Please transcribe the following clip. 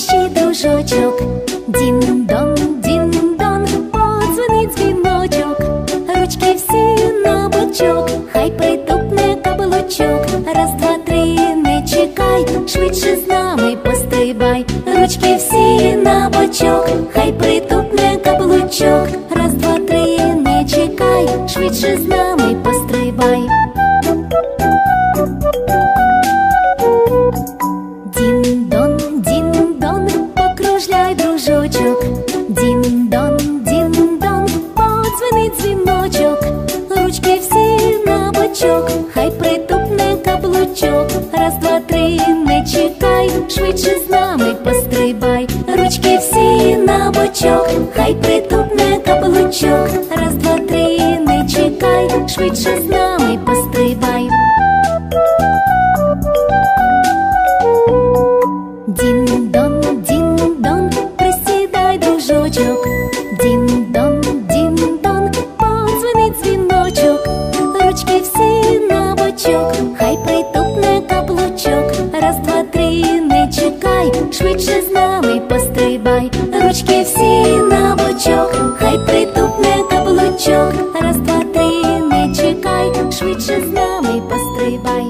ще дружочок, дін дон, дін дон, подзвонить дзвіночок, ручки всі на бочок, хай притупне каблучок, раз, два, три, не чекай, швидше з нами пострибай, ручки всі на бочок, хай притупне каблучок, раз, два, три, не чекай, швидше з нами пострибай. На хай притупне каблучок. Раз, два, три, не чекай, швидше з нами пострибай. Ручки всі на бочок, хай притупне каблучок. Раз, два, три, не чекай, швидше з нами пострибай. гай, швидше з нами пострибай, ручки всі на бочок, хай притупне каблучок, раз, два, три, не чекай, швидше з нами пострибай.